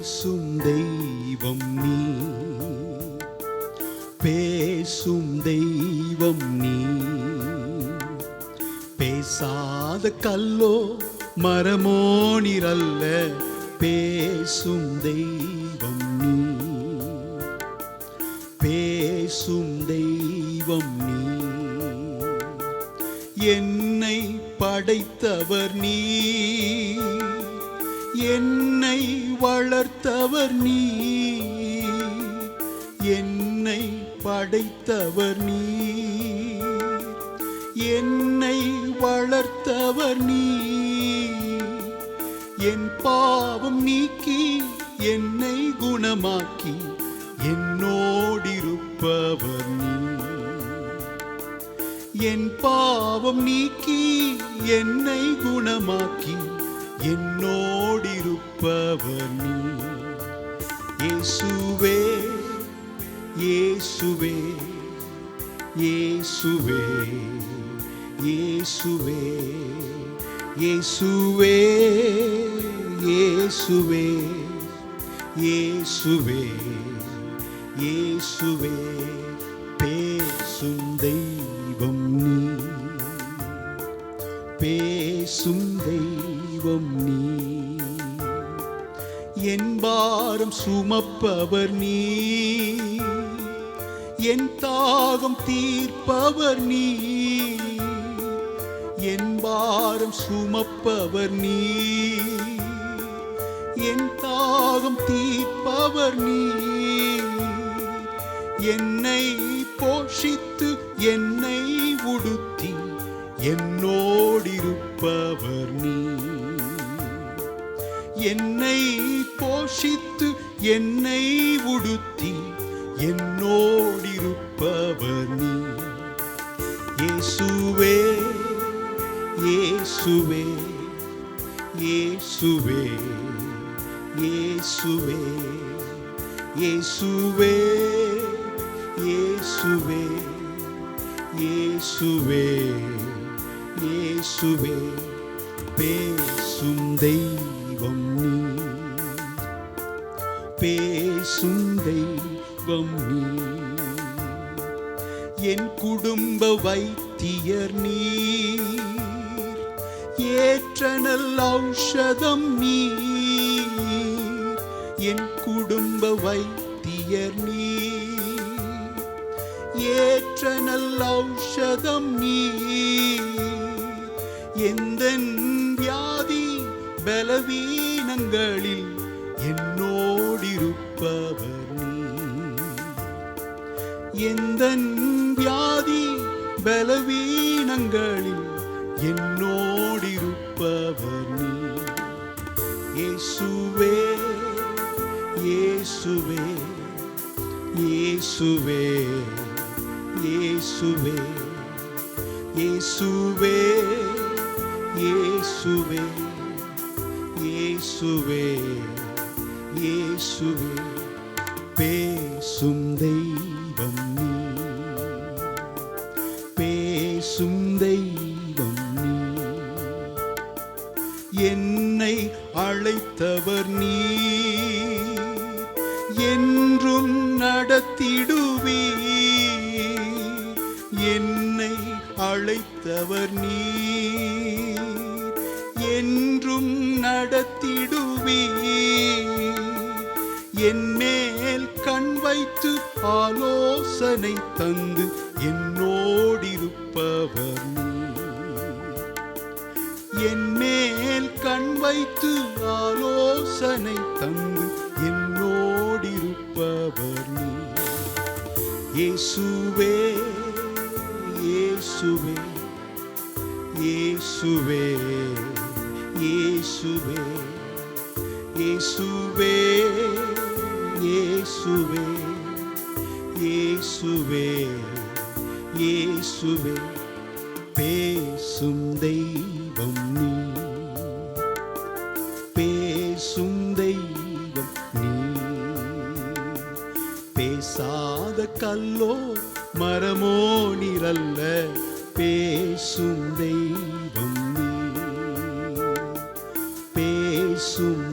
பேசும் தெய்வம் நீ. பேசும் தெய்வம் நீ. பேசாத கல்லோ மரமோ நிரல்ல பேசும் தெய்வம் நீ. பேசும் தெய்வம் நீ. என்னை படைத்தவர் நீ. என் வளர்த்தவர் நீ என்னை படைத்தவர் நீ என்னை வளர்த்தவர் நீ என் பாவம் நீக்கி என்னை குணமாக்கி என்னோடிருப்பவர் நீ என் பாவம் நீக்கி என்னை குணமாக்கி என்னோடிருப்பவர் நீ இயேசுவே இயேசுவே இயேசுவே இயேசுவே இயேசுவே இயேசுவே இயேசுவே இயேசுவே பேசும் தெய்வம். பாரம் சுமப்பவர் நீ என் தாகம் தீர்ப்பவர் நீ என் பாரம் சுமப்பவர் நீ என் தாகம் தீர்ப்பவர் நீ என்னை போஷித்து என்னை உடுத்தி என்னோடிருப்பவர் நீ என்னை போஷித்து என்னை உடுத்தி என்னோடிருப்பவர் நீ. இயேசுவே இயேசுவே இயேசுவே இயேசுவே இயேசுவே இயேசுவே இயேசுவே இயேசுவே. பேசும் தெய்வம் தெய்வம் நீ. பேசும் தெய்வம் நீ. என் குடும்ப வைத்தியர் நீ ஏற்றனல் ஔஷதம் நீ என் குடும்ப வைத்தியர் நீ ஏற்றனல் ஔஷதம் நீ எந்த வியாதி பலவீனங்களில் என்னோடிருப்பவர் நீ எந்த வியாதி பலவீனங்களில் என்னோடிருப்பவர் நீ இயேசுவே இயேசுவே இயேசுவே இயேசுவே இயேசுவே இயேசுவே. இயேசுவே இயேசுவே பேசும் தெய்வம் நீ. பேசும் தெய்வம் நீ. என்னை அழைத்தவர் நீ. என்றும் நடத்திடுவீ என்னை அழைத்தவர் நீ என்றும் நடத்திடுவீ என் மேல் கண் வைத்து ஆலோசனை தந்து என்னோடிருப்பவர். என் மேல் கண் வைத்து ஆலோசனை தந்து என்னோடிருப்பவர். இயேசுவே இயேசுவே இயேசுவே. இயேசுவே இயேசுவே இயேசுவே இயேசுவே இயேசுவே பேசும் தெய்வம் நீ. பேசும் தெய்வம் நீ. பேசாத கல்லோ மரமோ நிரல்ல பேசும் தெய்வம் azul.